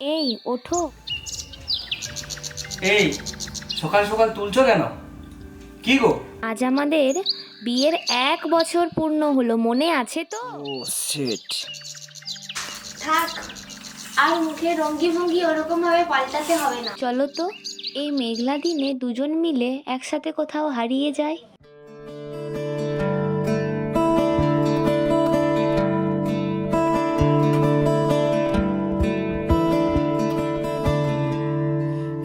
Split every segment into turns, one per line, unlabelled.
এই ওঠো।
এই সকাল সকাল তুলছো কেন? কি গো?
আজ আমাদের বিয়ের এক বছর পূর্ণ হলো মনে আছে তো?
ও শিট
থাক আর মুখে রঙ্গি ভঙ্গি ওরকম ভাবে পাল্টাতে হবে না।
চলো তো এই মেঘলা দিনে দুজন মিলে একসাথে কোথাও হারিয়ে যায়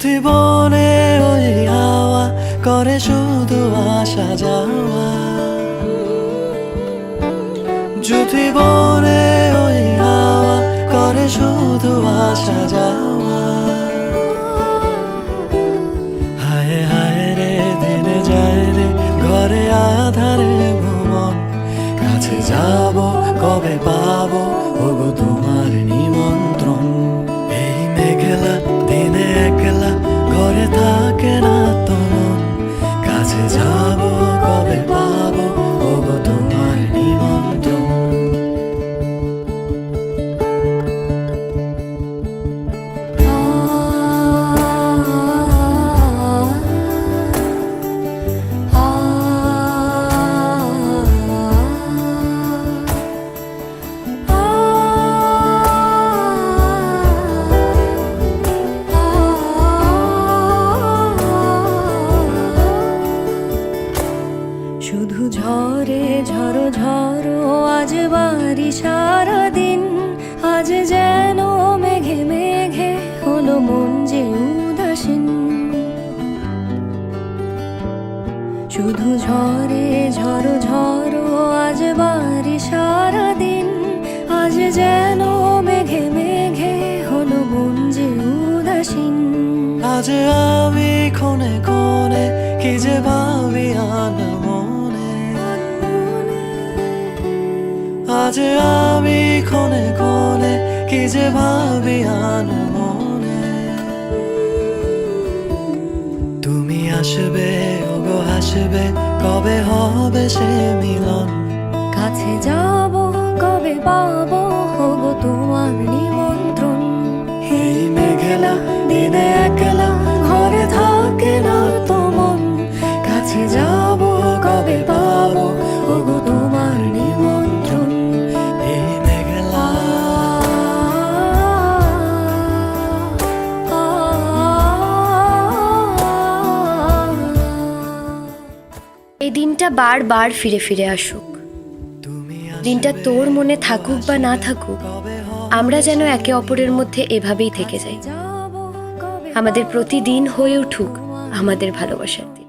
জুথি বনে ওই হাওয়া করে শুধু আসা যাওয়া। জীবনে বনে ওই হাওয়া করে শুধু আসা যাওয়া।
শুধু ঝরে ঝড়ো ঝড়ো, আজ বাড়ি সারাদিন। আজ যেন মেঘে মেঘে হলো মন যে উদাসীন। শুধু ঝরে ঝড়ো ঝড়ো, আজ বাড়ি সারাদিন। আজ যেন মেঘে মেঘে হলো মন যে উদাসীন।
আজ আমি ক্ষণে ক্ষণে কি যে ভাবি আন আজ আমি ক্ষণে ক্ষণে কি যে ভাবি মনে তুমি আসবে ওগো আসবে কবে হবে সে মিলন?
কাছে যাব কবে পাবো হব তোমার নিমন্ত্রণ?
এই মেঘলা দিনে এই
দিনটা বারবার ফিরে ফিরে আসুক দিনটা তোর মনে থাকুক বা না থাকুক, আমরা যেন একে অপরের মধ্যে এভাবেই থেকে যাই আমাদের প্রতিদিন হয়ে উঠুক আমাদের ভালোবাসার।